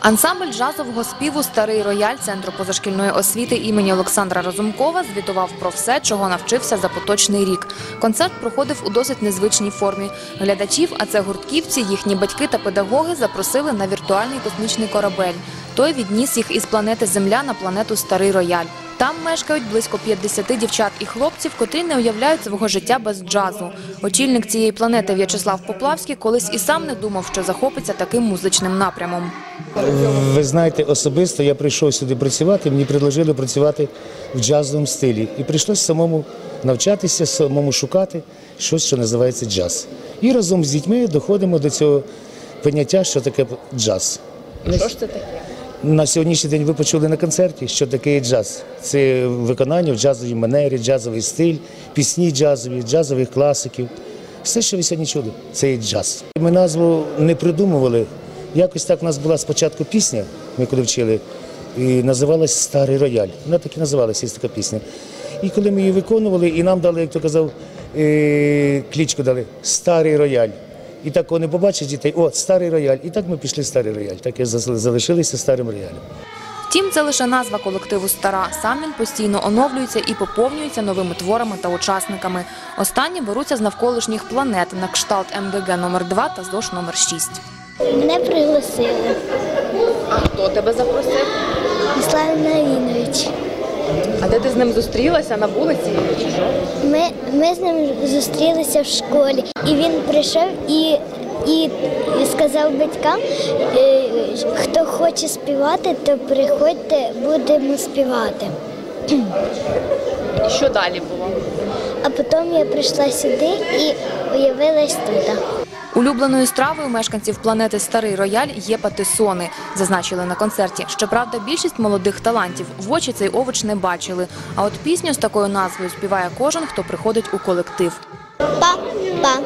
Ансамбль джазового співу Старий рояль центру позашкільної освіти імені Олександра Разумкова звітував про все, чого навчився за поточний рік. Концерт проходив у досить незвичній формі. Глядачів, а це гуртківці, їхні батьки та педагоги запросили на віртуальний космічний корабель. Той відніс їх із планети Земля на планету Старий рояль. Там мешкають близько 50 дівчат і хлопців, котрі не уявляють свого життя без джазу. Очільник цієї планети В'ячеслав Поплавський колись і сам не думав, що захопиться таким музичним напрямом. Ви знаєте, особисто я прийшов сюди працювати, мені предложили працювати в джазовому стилі. І прийшлося самому навчатися, самому шукати щось, що називається джаз. І разом з дітьми доходимо до цього поняття, що таке джаз. Що ж це таке? На сьогоднішній день ви почули на концерті, що таке джаз. Це виконання в джазовій манері, джазовий стиль, пісні джазові, джазових класиків. Все, що ви сьогодні чули, це є джаз. Ми назву не придумували. Якось так у нас була спочатку пісня, ми коли вчили, і називалась Старий рояль. Вона так і називалася, така пісня. І коли ми її виконували, і нам дали, як то казав, е, клічку дали Старий рояль. І так вони побачать дітей, о, старий рояль. І так ми пішли в старий рояль. Так і залишилися старим роялем. Втім, це лише назва колективу Стара. Сам він постійно оновлюється і поповнюється новими творами та учасниками. Останні беруться з навколишніх планет на кшталт МГГ номер 2 та ЗОЖ номер 6 Мене пригласили. А хто тебе запросив? Де ти з ним зустрілася на вулиці? Чи що? Ми, ми з ним зустрілися в школі, і він прийшов і, і, і сказав батькам, е, хто хоче співати, то приходьте, будемо співати. Що далі було? А потім я прийшла сюди і уявилась тут. Улюбленою стравою мешканців планети Старий Рояль є патисони, зазначили на концерті. Щоправда, більшість молодих талантів в очі цей овоч не бачили. А от пісню з такою назвою співає кожен, хто приходить у колектив. Па-па,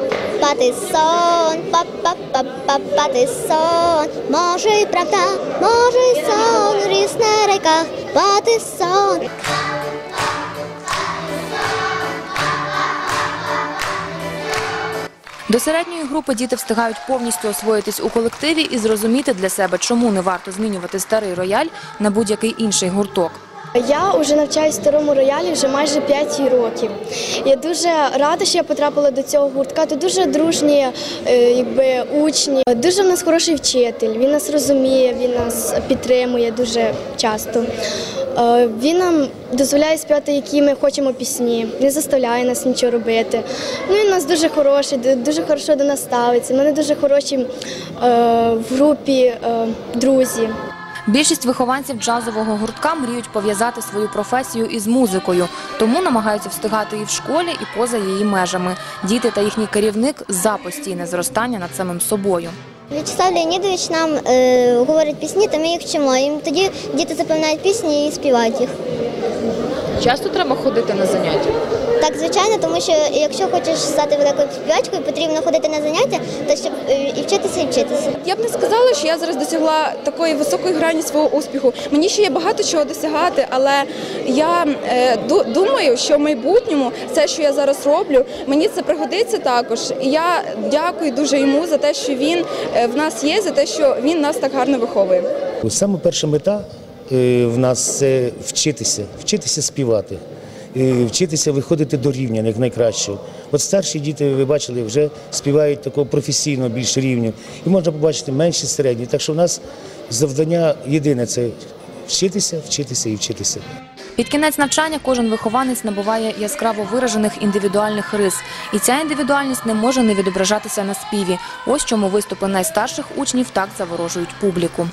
патисон, па-па-па-па, патисон. Може й правда, може й сон, ріс на реках, патисон. До середньої групи діти встигають повністю освоїтись у колективі і зрозуміти для себе, чому не варто змінювати старий рояль на будь-який інший гурток. Я вже навчаюсь в старому роялі вже майже 5 років. Я дуже рада, що я потрапила до цього гуртка. Тут дуже дружні е, якби, учні. Дуже в нас хороший вчитель. Він нас розуміє, він нас підтримує дуже часто. Е, Він нам дозволяє співати, які ми хочемо пісні, не заставляє нас нічого робити. Ну, Він у нас дуже хороший, дуже хорошо до нас ставиться. Ми дуже хороші е, в групі друзі. Більшість вихованців джазового гуртка мріють пов'язати свою професію із музикою, тому намагаються встигати і в школі, і поза її межами. Діти та їхній керівник за постійне зростання над самим собою. В'ячеслав Леонідович нам е, говорить пісні, то ми їх вчимо. І тоді діти запевняють пісні і співають їх. Часто треба ходити на заняття. Так, звичайно, тому що якщо хочеш стати великою співачкою, потрібно ходити на заняття, то щоб е, і вчитися, і вчитися. Я б не сказала, що я зараз досягла такої високої грані свого успіху. Мені ще є багато чого досягати, але я е, думаю, що в майбутньому все, що я зараз роблю, мені це пригодиться також. І я дякую дуже йому за те, що він е, в нас є, за те, що він нас так гарно виховує. Саме перша мета е, в нас це вчитися, вчитися співати, вчитися виходити до рівня як найкращого. От старші діти, ви бачили, вже співають такого професійного більш рівню. І можна побачити менші середні. Так що в нас завдання єдине це вчитися, вчитися і вчитися. Під кінець навчання кожен вихованець набуває яскраво виражених індивідуальних рис, і ця індивідуальність не може не відображатися на співі. Ось чому виступи найстарших учнів так заворожують публіку.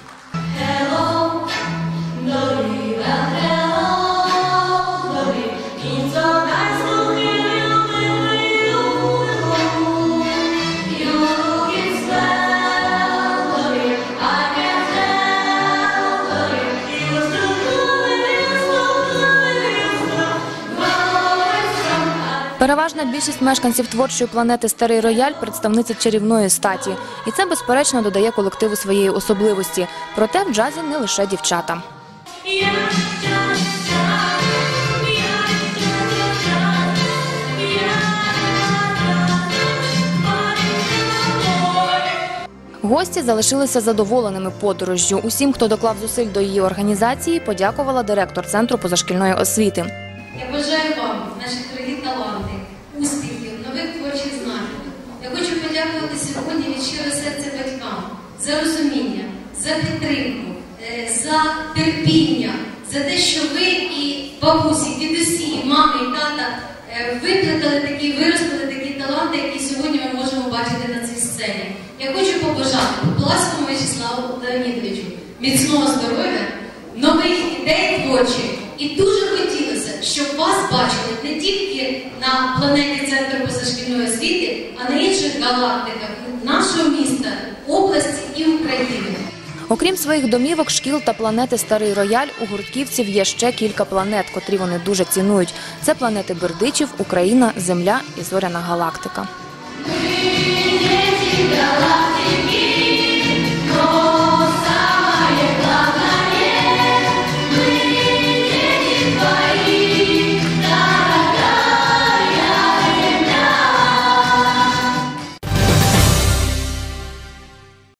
Переважна більшість мешканців творчої планети Старий Рояль представниці чарівної статі, і це безперечно додає колективу своєї особливості. Проте в джазі не лише дівчата. Гості залишилися задоволеними подорожжю. Усім, хто доклав зусиль до її організації, подякувала директор центру позашкільної освіти. Я бажаю вам, наші дорогі таланти, успіхів, нових творчих знань. Я хочу подякувати сьогодні від щиро серця батькам за розуміння, за підтримку, е, за терпіння, за те, що ви і бабусі, дідусі, і мами, і тата е, виплетали такі, виростили такі таланти, які сьогодні ми можемо бачити на цій сцені. Я хочу побажати Пласкому Вячеславу Леонідовичу міцного здоров'я, нових ідей творчих. І дуже хотілося, щоб вас бачили не тільки на планеті Центру позашкільної освіти, а на інших галактиках нашого міста, області і України. Окрім своїх домівок, шкіл та планети Старий Рояль, у гуртківців є ще кілька планет, котрі вони дуже цінують. Це планети Бердичів, Україна, Земля і Зоряна галактика.